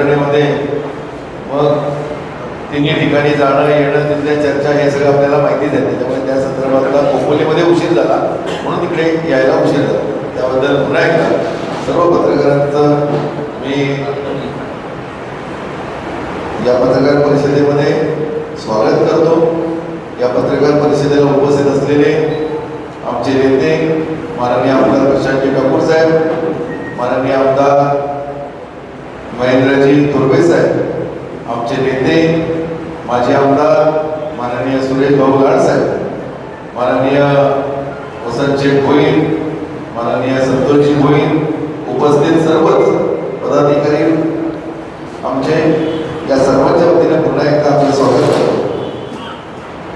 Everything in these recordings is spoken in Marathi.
यंत्रणेमध्ये मग तिन्ही ठिकाणी जाणं येणं तिथल्या चर्चा हे सगळं आपल्याला माहितीच आहे त्याच्यामुळे त्या संदर्भातला खोपोलीमध्ये उशीर झाला. म्हणून तिकडे यायला उशीर झाला. त्याबद्दल पुन्हा एकदा सर्व पत्रकारांचं मी या पत्रकार परिषदेमध्ये स्वागत करतो. या पत्रकार परिषदेला उपस्थित असलेले आमचे नेते माननीय आमदार प्रशांतजी ठाकूर साहेब माननीय आमदार महेंद्रजी तुर्वे साहेब आमचे नेते माजी आमदार माननीय सुरेश भाऊ लाड साहेब माननीय वसंतशेठ भोईर माननीय संतोषजी भोईर उपस्थित सर्वच पदाधिकारी आमचे या सर्वांच्या वतीने पुन्हा एकदा आपलं स्वागत करतो.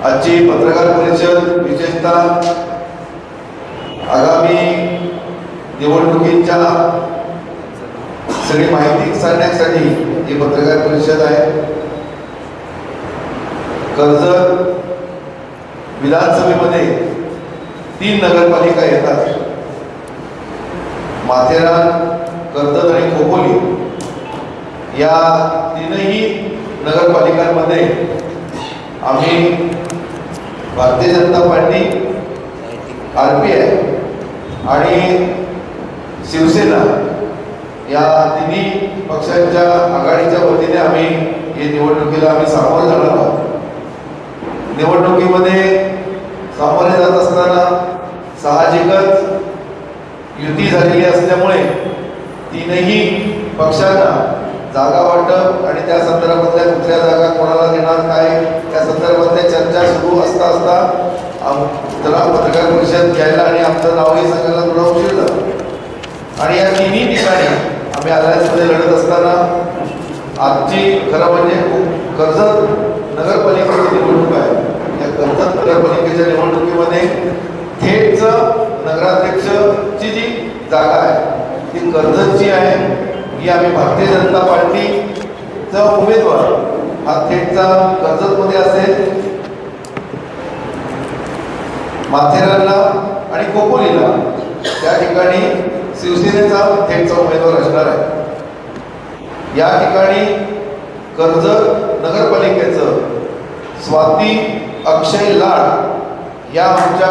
आजची पत्रकार परिषद विशेषतः आगामी निवडणुकीच्या सगळी माहिती सांगण्यासाठी ही पत्रकार परिषद आहे. कर्जत विधानसभेमध्ये तीन नगरपालिका येतात. माथेरान कर्जत आणि खोपोली या तीनही नगरपालिकांमध्ये आम्ही Bharatiya Janata party R P I आणि शिवसेना या तिन्ही पक्षांच्या आघाडीच्या वतीने आम्ही या निवडणुकीला आम्ही सामोरे जाणार आहोत. निवडणुकीमध्ये सामोरे जात असताना साहजिकच युती झालेली असल्यामुळे तीनही पक्षांना जागा वाटप आणि त्या संदर्भातल्या कुठल्या जागा कोणाला देणार काय त्या संदर्भातल्या चर्चा सुरू असता असता त्याला पत्रकार परिषद घ्यायला आणि आमचं नावही सांगायला थोडा उशीर झाला आणि या तिन्ही ठिकाणी आम्ही अलायन्समध्ये लढत असताना आजची खरं म्हणजे खूप कर्जत नगरपालिकेची निवडणूक आहे. या कर्जत नगरपालिकेच्या निवडणुकीमध्ये थेटच नगराध्यक्षची जी जागा आहे ती कर्जतची आहे. ही आम्ही भारतीय जनता पार्टीचा उमेदवार हा थेटचा कर्जतमध्ये असेल. माथेरानला आणि कोपोलीला त्या ठिकाणी शिवसेनेचा थेटचा उमेदवार असणार आहे. या ठिकाणी कर्जत नगरपालिकेचं स्वाती अक्षय लाड या आमच्या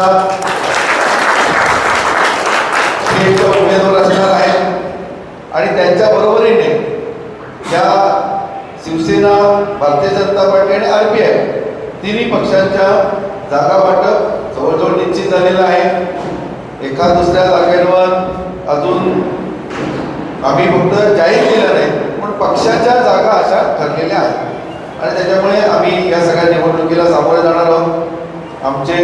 थेट उमेदवार असणार आहे. आणि त्यांच्या बरोबरीने या शिवसेना भारतीय जनता पार्टी आणि आर पी आय तिन्ही पक्षांच्या जागा वाटप जवळजवळ निश्चित झालेलं आहे. एका दुसऱ्या जागेवर अजून आम्ही फक्त जाहीर केलं नाही पण पक्षाच्या जागा अशा ठरलेल्या आहेत. आणि त्याच्यामुळे आम्ही या सगळ्या निवडणुकीला सामोरे जाणार आहोत. आमचे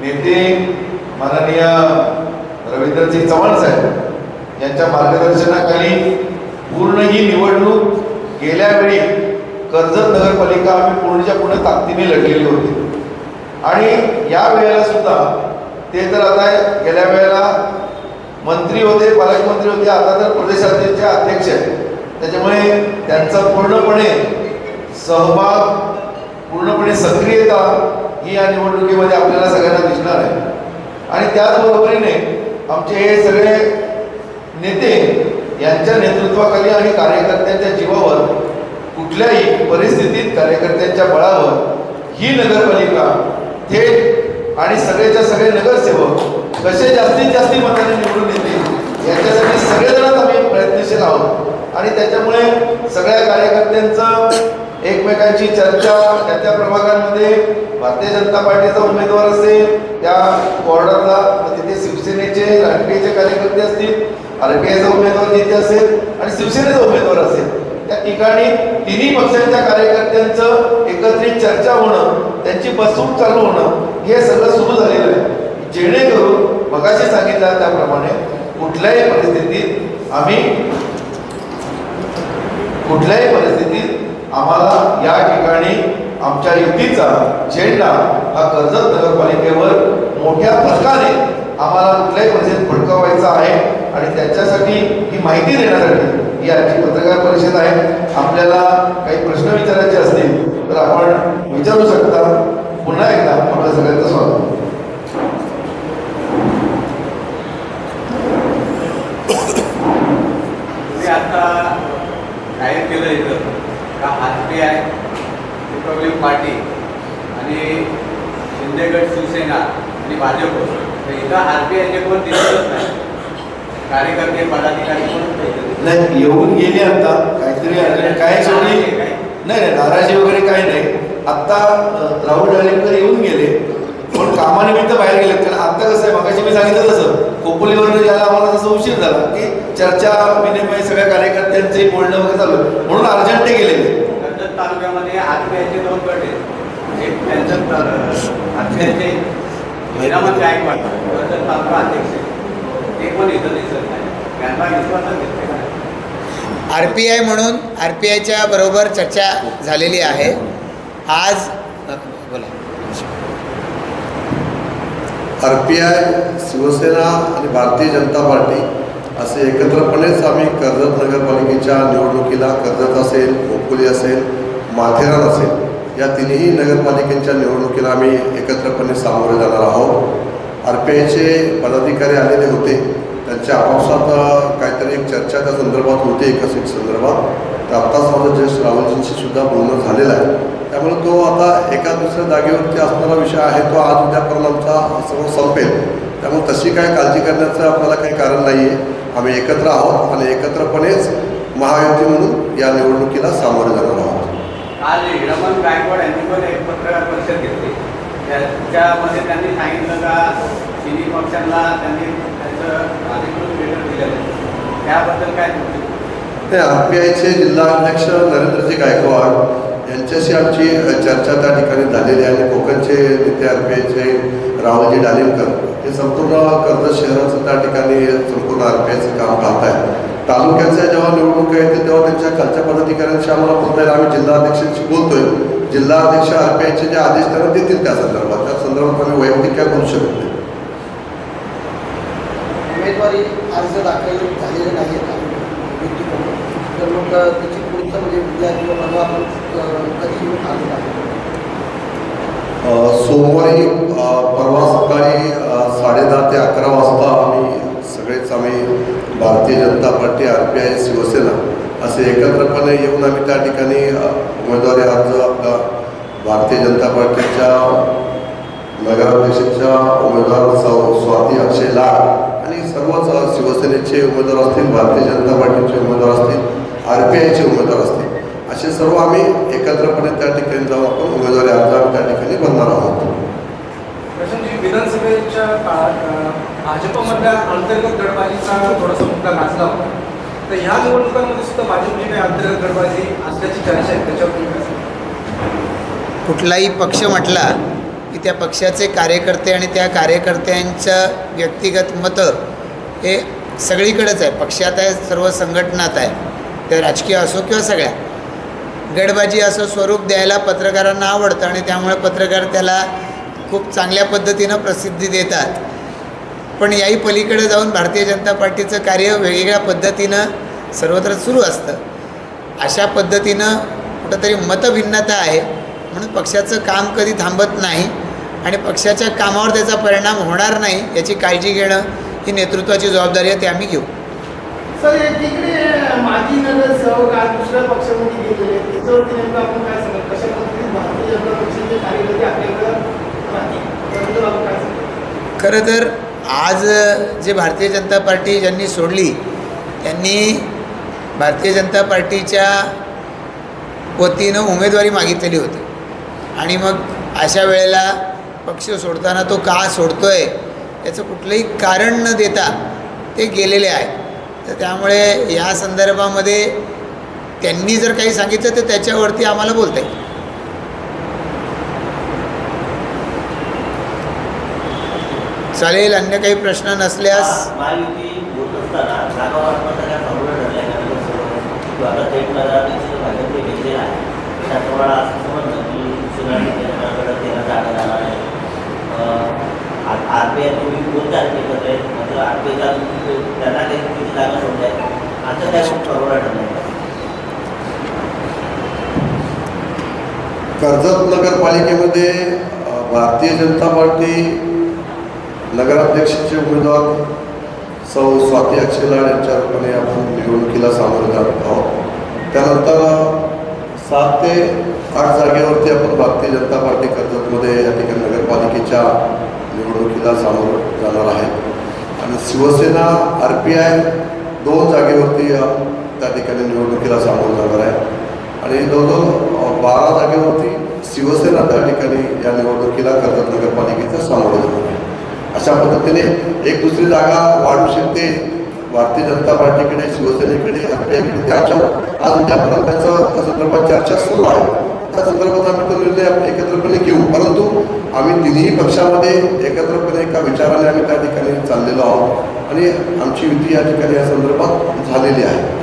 नेते माननीय रवींद्रसिंग चव्हाण साहेब यांच्या मार्गदर्शनाखाली पूर्ण ही निवडणूक गेल्या वेळी कर्जत नगरपालिका आम्ही पूर्णच्या पूर्ण ताकदीने लढलेली होती. आणि या वेळेला सुद्धा ते तर आता गेल्या वेळेला मंत्री होते पालकमंत्री होते आता तर प्रदेशाध्यक्ष अध्यक्ष आहेत. त्याच्यामुळे त्यांचा पूर्णपणे सहभाग पूर्णपणे सक्रियता ही या निवडणुकीमध्ये आपल्याला सगळ्यांना दिसणार आहे. आणि त्याचबरोबरीने आमचे हे सगळे नेते यांच्या नेतृत्वाखाली आणि कार्यकर्त्यांच्या जीवावर कुठल्याही परिस्थितीत कार्यकर्त्यांच्या बळावर ही नगरपालिका थेट आणि सगळेच्या सगळे नगरसेवक कसे जास्तीत जास्त मताने निवडून येतील याच्यासाठी सगळेजणच आम्ही प्रयत्नशील आहोत. आणि त्याच्यामुळे सगळ्या कार्यकर्त्यांचं एकमेकांची चर्चा त्या त्या प्रभागांमध्ये भारतीय जनता पार्टीचा उमेदवार असेल त्या वॉर्डातला तिथे शिवसेनेचे राष्ट्रीयचे कार्यकर्ते असतील आर पी आयचा उमेदवार जिथे असेल आणि शिवसेनेचा उमेदवार असेल त्या ठिकाणी तिन्ही पक्षांच्या कार्यकर्त्यांचं एकत्रित चर्चा होणं त्यांची बसवून चालू होणं हे सगळं सुरू झालेलं आहे. जेणेकरून मगाशी सांगितलं त्याप्रमाणे कुठल्याही परिस्थितीत आम्ही कुठल्याही परिस्थितीत आम्हाला या ठिकाणी आमच्या युतीचा झेंडा हा कर्जत नगरपालिकेवर मोठ्या फरकाने आम्हाला कुठल्याही परिस्थितीत फडकावायचा आहे आणि त्याच्यासाठी ही माहिती देण्यासाठी ही आमची पत्रकार परिषद आहे. आपल्याला काही प्रश्न विचारायचे असतील तर आपण विचारू शकता. पुन्हा एकदा आपल्या सगळ्यांचं स्वागत. का R P I Republic party आणि शिंदेगड शिवसेना आणि भाजप. तर इथं आर पी आयचे कोण दिसतच नाही. कार्यकर्ते पदाधिकारी कोण नाही. येऊन गेले आता. काहीतरी काय शेवटी नाही नाही नाराजी वगैरे काही नाही. आत्ता राहुल डाळिंबकर येऊन गेले. पण कामानिमित्त बाहेर गेले कारण आता कसं आहे मगाशी मी सांगितलं तसं खोपोलीवरनं ज्याला आम्हाला तसं उशीर झाला की चर्चा विनिमय सगळ्या कार्यकर्त्यांचे बोलणं वगैरे चालू. म्हणून अर्जंट गेलेले. तालुक्यामध्ये दोन गट आहेत. एक त्यांचं तालुका अध्यक्ष आहेत. ते पण इथं दिसत नाही. त्यांना विश्वासच घेत नाही. आर पी आय म्हणून आर पी आयच्या बरोबर चर्चा झालेली आहे. आज अ, बोला आर पी आय शिवसेना आणि भारतीय जनता पार्टी असे एकत्रपणेच आम्ही कर्जत नगरपालिकेच्या निवडणुकीला कर्जत असेल खोपोली असेल माथेरान असेल या तिन्ही नगरपालिकेच्या निवडणुकीला आम्ही एकत्रपणे सामोरे जाणार आहोत. आर पी आयचे पदाधिकारी आलेले होते. त्यांच्या आपापसात काहीतरी एक चर्चा त्या संदर्भात होते एका सीट संदर्भात. तर आत्ताच माझं ज्येष्ठ राहुलजींशी सुद्धा बोलणं झालेलं आहे. त्यामुळे तो आता एका दुसऱ्या जागेवरती असणारा विषय आहे तो आज उद्यापर्यंत आमचा सर्व संपेल. त्यामुळे तशी काय काळजी करण्याचं आपल्याला काही कारण नाही आहे आम्ही एकत्र आहोत आणि एकत्रपणेच महायुती म्हणून या निवडणुकीला सामोरे जाणार आहोत. आज हिरामन गायकवाड यांनी पण एक पत्रकार परिषद घेतली त्याच्यामध्ये त्यांनी सांगितलं का तिन्ही पक्षांना त्यांनी ते आर पी आयचे जिल्हाध्यक्ष नरेंद्रजी गायकवाड यांच्याशी आमची चर्चा त्या ठिकाणी झालेली आहे. आणि कोकणचे नेते आर पी आयचे राहुलजी डालिमकर हे संपूर्ण कर्जत शहराचं त्या ठिकाणी संपूर्ण आर पी आयचं काम पाहत आहे तालुक्याच्या जेव्हा निवडणूक येते तेव्हा त्यांच्या खालच्या पदाधिकाऱ्यांशी आम्हाला बोलता येईल. आम्ही जिल्हा अध्यक्षांशी बोलतोय. जिल्हाध्यक्ष आर पी आयचे जे आदेश त्यांना देतील त्या संदर्भात. त्या संदर्भात आम्ही वैयक्तिक काय बोलू शकत नाही. उमेदवारी अर्ज दाखल झालेले नाही व्यक्तीकडून तर मग त्याची पुढचं म्हणजे उद्या किंवा परवा आपण कधी अर्ज दाखल सोमवारी परवा सकाळी साडेदहा ते अकरा वाजता आम्ही सगळेच आम्ही Bharatiya Janata party R P I Shiv Sena असे एकत्रपणे येऊन आम्ही त्या ठिकाणी उमेदवारी अर्ज आपला भारतीय जनता पार्टीच्या नगराध्यक्षाच्या उमेदवार स्वाती अक्षय लाड सर्वच शिवसेनेचे उमेदवार असतील भारतीय जनता पार्टीचे उमेदवार असतील आर पी आयचे उमेदवार असतील असे सर्व आम्ही एकत्रपणे त्या ठिकाणी जाऊन आपण उमेदवारी अर्ज आम्ही त्या ठिकाणी भरणार आहोत प्रशांतजी विधानसभेच्या काळात अ, भाजपमधल्या अंतर्गत गटबाजीचा थोडासा मुद्दा गाजला होता तर ह्या निवडणुकांमध्ये सुद्धा भाजपची काही अंतर्गत गटबाजी असल्याची चर्चा आहे त्याच्यावर तुम्ही काय सांगाल? कुठलाही पक्ष म्हटला की त्या पक्षाचे कार्यकर्ते आणि त्या कार्यकर्त्यांचं व्यक्तिगत मतं हे सगळीकडेच आहे. पक्षात आहे सर्व संघटनात आहे. त्या राजकीय असो किंवा सगळ्या. गडबाजी असं स्वरूप द्यायला पत्रकारांना आवडतं आणि त्यामुळे पत्रकार त्याला खूप चांगल्या पद्धतीनं प्रसिद्धी देतात. पण याही पलीकडे जाऊन भारतीय जनता पार्टीचं कार्य वेगवेगळ्या पद्धतीनं सर्वत्र सुरू असतं. अशा पद्धतीनं कुठंतरी मतभिन्नता आहे. म्हणून पक्षाचं काम कधी थांबत नाही आणि पक्षाच्या कामावर त्याचा परिणाम होणार नाही याची काळजी घेणं ही नेतृत्वाची जबाबदारी आहे ती आम्ही घेऊ. सर एकीकडे माजी नगरसेवक आज दुसऱ्या पक्षामध्ये गेलेले आहेत. त्याच्यावरती नेमकं आपण काय सांगाल कशा पद्धतीने भारतीय जनता पक्षाचे कार्यकर्ते आपल्याकडे राहतील? त्याबद्दल आपण काय सांगाल खरं तर आज जे भारतीय जनता पार्टी ज्यांनी सोडली त्यांनी भारतीय जनता पार्टीच्या वतीनं उमेदवारी मागितलेली होती. आणि मग अशा वेळेला पक्ष सोडताना तो का सोडतोय याचं कुठलंही कारण न देता ते गेलेले आहेत. तर त्यामुळे या संदर्भामध्ये त्यांनी जर काही सांगितलं तर त्याच्यावरती आम्हाला बोलता येईल चालेल अन्य काही प्रश्न नसल्यास आर पी आय तुम्ही कोणत्या आर पी आहे मात्र आर पी त्यांना काही किती जागा सोडत आहे आता काय फॉर्म्युला ठरलाय कर्जत नगरपालिकेमध्ये भारतीय जनता पार्टी नगराध्यक्षाचे उमेदवार सौ स्वाती अक्षय यांच्या रूपाने आपण निवडणुकीला सामोरे जात आहोत. त्यानंतर सात ते आठ जागेवरती आपण भारतीय जनता पार्टी कर्जतमध्ये या ठिकाणी नगरपालिकेच्या निवडणुकीला सामोरं जाणार आहे. आणि शिवसेना आर पी आय दोन जागेवरती त्या ठिकाणी निवडणुकीला सामोरं जाणार आहे. आणि जवळजवळ अ, बारा जागेवरती शिवसेना त्या ठिकाणी या निवडणुकीला कर्जत नगरपालिकेचा सामोरं जाणार आहे. अशा पद्धतीने एक दुसरी जागा वाढू शकते भारतीय जनता पार्टीकडे शिवसेनेकडे आपल्याकडे त्याच्या आज त्याचं त्या संदर्भात चर्चा सुरू आहे. त्या संदर्भात आम्ही तो निर्णय आपण एकत्रपणे घेऊ. परंतु आम्ही तिन्ही पक्षामध्ये एकत्रपणे एका विचाराने आम्ही त्या ठिकाणी चाललेलो आहोत. आणि आमची युती या ठिकाणी या संदर्भात झालेली आहे.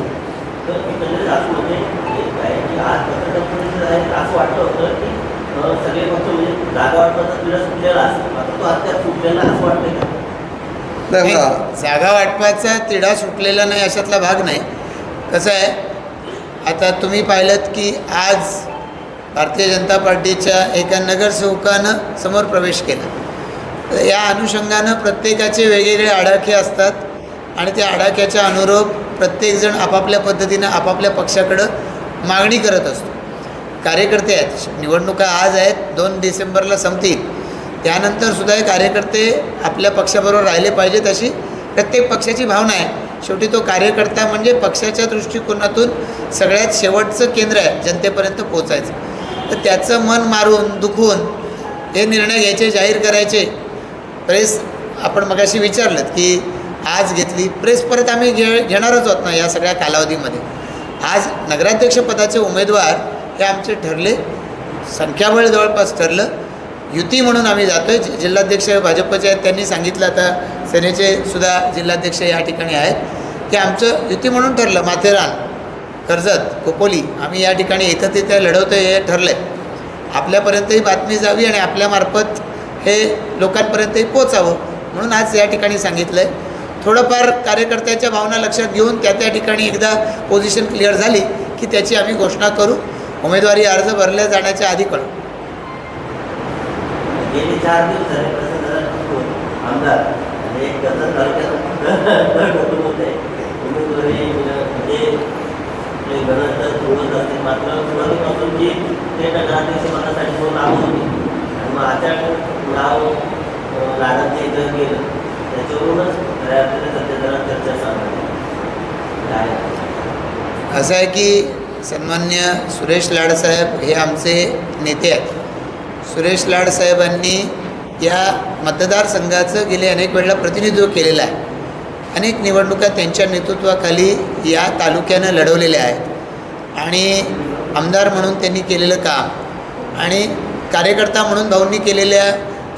म्हणजे नाही जागा वाटपाचा तिढा सुटलेला नाही अशातला भाग नाही. कसं आहे? आता तुम्ही पाहिलं की आज भारतीय जनता पार्टीच्या एका नगरसेवकानं समोर प्रवेश केला. या अनुषंगानं प्रत्येकाचे वेगवेगळे आडाखे असतात आणि त्या आडाख्याच्या अनुरूप प्रत्येकजण आपापल्या पद्धतीनं आपापल्या पक्षाकडं मागणी करत असतो. कार्यकर्ते आहेत. निवडणुका आज आहेत. दोन डिसेंबरला संपतील. त्यानंतरसुद्धा हे कार्यकर्ते आपल्या पक्षाबरोबर राहिले पाहिजेत अशी प्रत्येक पक्षाची भावना आहे. शेवटी तो कार्यकर्ता म्हणजे पक्षाच्या दृष्टिकोनातून सगळ्यात शेवटचं केंद्र आहे. जनतेपर्यंत पोचायचं तर त्याचं मन मारून दुखून हे निर्णय घ्यायचे जाहीर करायचे. प्रेस आपण मगाशी विचारलं की आज घेतली प्रेस परत आम्ही घे घेणारच होत ना या सगळ्या कालावधीमध्ये. आज नगराध्यक्षपदाचे उमेदवार हे आमचे ठरले संख्याबळ जवळपास ठरलं. युती म्हणून आम्ही जातो आहे जिल्हाध्यक्ष भाजपचे आहेत त्यांनी सांगितलं आता सेनेचे सुद्धा जिल्हाध्यक्ष या ठिकाणी आहेत. की आमचं युती म्हणून ठरलं माथेरान. कर्जत खोपोली आम्ही या ठिकाणी एकत्रित लढवतो हे ठरलं आहे आपल्यापर्यंतही बातमी जावी आणि आपल्यामार्फत हे लोकांपर्यंतही पोचावं म्हणून आज या ठिकाणी सांगितलं आहे थोडंफार कार्यकर्त्याच्या भावना लक्षात घेऊन त्या त्या ठिकाणी एकदा पोझिशन क्लिअर झाली की त्याची आम्ही घोषणा करू. उमेदवारी अर्ज भरल्या जाण्याच्या आधी कळू. चार दिवस आमदार म्हणजे एक कर्जत तालुक्यात कुटुंब होते उमेदवारी म्हणजे आपले गणतर निवडत असतील मात्र सुरुवातीपासून जी ते नगराध्यक्ष पदासाठी दोन नाव होती आणि मग अचानक नाव अं, लाडांच्या इथं गेलं त्याच्यावरूनच खऱ्या अर्थाने सध्या जरा चर्चा चालू आहे असं आहे की सन्मान्य सुरेश लाडसाहेब हे आमचे नेते आहेत. सुरेश लाडसाहेबांनी या मतदारसंघाचं गेले अनेक वेळेला प्रतिनिधित्व केलेलं आहे. अनेक निवडणुका त्यांच्या नेतृत्वाखाली या तालुक्यानं लढवलेल्या आहेत. आणि आमदार म्हणून त्यांनी केलेलं काम आणि कार्यकर्ता म्हणून भाऊंनी केलेल्या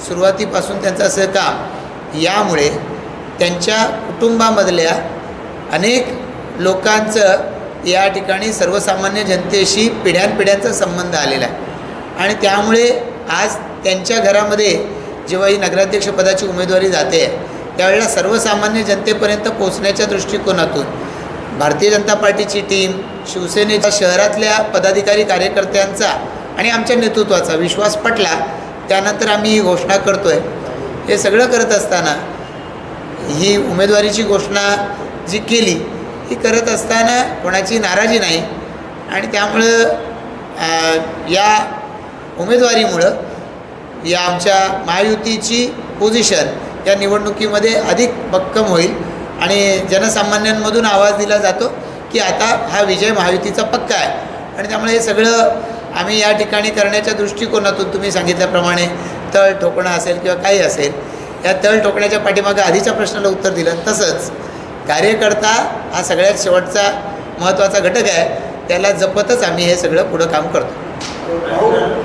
सुरुवातीपासून त्यांचं असं काम यामुळे त्यांच्या कुटुंबामधल्या अनेक लोकांचं या ठिकाणी सर्वसामान्य जनतेशी पिढ्यानपिढ्यांचा संबंध आलेला आहे. आणि त्यामुळे आज त्यांच्या घरामध्ये जेव्हा ही नगराध्यक्षपदाची उमेदवारी जाते त्यावेळेला सर्वसामान्य जनतेपर्यंत पोहोचण्याच्या दृष्टिकोनातून भारतीय जनता पार्टीची टीम शिवसेनेच्या शहरातल्या पदाधिकारी कार्यकर्त्यांचा आणि आमच्या नेतृत्वाचा विश्वास पटला त्यानंतर आम्ही ही घोषणा करतो आहे हे सगळं करत असताना ही उमेदवारीची घोषणा जी केली ती करत असताना कोणाची नाराजी नाही. आणि त्यामुळं या उमेदवारीमुळं या आमच्या महायुतीची पोझिशन या निवडणुकीमध्ये अधिक भक्कम होईल. आणि जनसामान्यांमधून आवाज दिला जातो की आता हा विजय महायुतीचा पक्का आहे. आणि त्यामुळे हे सगळं आम्ही या ठिकाणी करण्याच्या दृष्टिकोनातून तुम्ही सांगितल्याप्रमाणे तळ ठोकणं असेल किंवा काही असेल या तळ ठोकण्याच्या पाठीमागं आधीच्या प्रश्नाला उत्तर दिलं तसंच कार्यकर्ता हा सगळ्यात शेवटचा महत्त्वाचा घटक आहे. त्याला जपतच आम्ही हे सगळं पुढं काम करतो.